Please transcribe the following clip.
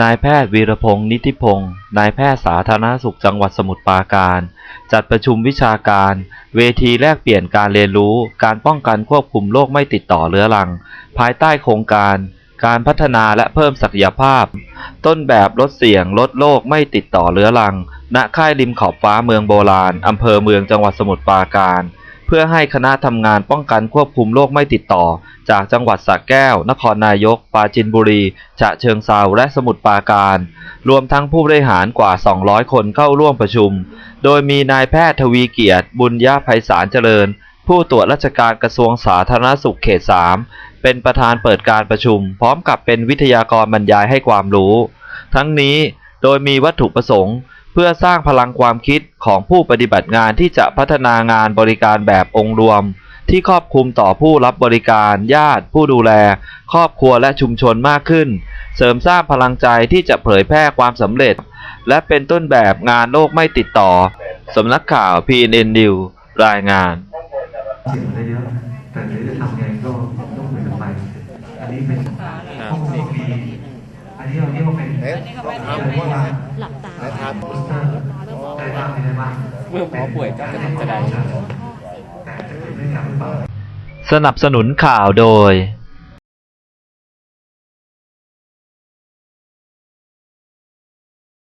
นายแพทย์วีรพงศ์นิติพงศ์นายแพทย์สาธารณสุขจังหวัดสมุทรปราการ จัดประชุมวิชาการ เวทีแลกเปลี่ยนการเรียนรู้ การป้องกันควบคุมโรคไม่ติดต่อเรื้อรัง ภายใต้โครงการ การพัฒนาและเพิ่มศักยภาพ ต้นแบบลดเสี่ยงลดโรคไม่ติดต่อเรื้อรัง ณค่ายริมขอบฟ้าเมืองโบราณอำเภอเมืองจังหวัดสมุทรปราการ พื่อให้คณะทำงานป้องกันควบคุมโรคไม่ติดต่อ จากจังหวัดสระแก้ว นครนายก ปราจินบุรี ฉะเชิงเซาและสมุทรปราการ รวมทั้งผู้บริหารกว่า 200 คนเข้าร่วมประชุม โดยมีนายแพทย์ทวีเกียรติ บุญญาไพศาลเจริญ ผู้ตรวจราชการกระทรวงสาธารณสุขเขต 3 เป็นประธานเปิดการประชุม พร้อมกับเป็นวิทยากรบรรยายให้ความรู้ ทั้งนี้โดยมีวัตถุประสงค์ เพื่อสร้างพลังความคิดของผู้ปฏิบัติงานที่จะพัฒนางานบริการแบบองค์รวม ที่ครอบคลุมต่อผู้รับบริการญาติ ผู้ดูแล ครอบครัวและชุมชนมากขึ้น เสริมสร้างพลังใจที่จะเผยแพร่ความสำเร็จ และเป็นต้นแบบงานโลกไม่ติดต่อสำนักข่าว PNN News รายงานเสียงได้เยอะแต่เดี๋ยวจะทำไงก็ต้องคุยกันไปอันนี้เป็นห้องมีอันนี้เรา เรียกว่าเป็นเอ๊ะเราเรียกว่าหลับตาครับเตอร์ได้บ้ามเมื่อหมอป่วยก็จะทำจะได้แต่จเลับหรือเปล่าสนับสนุนข่าวโดย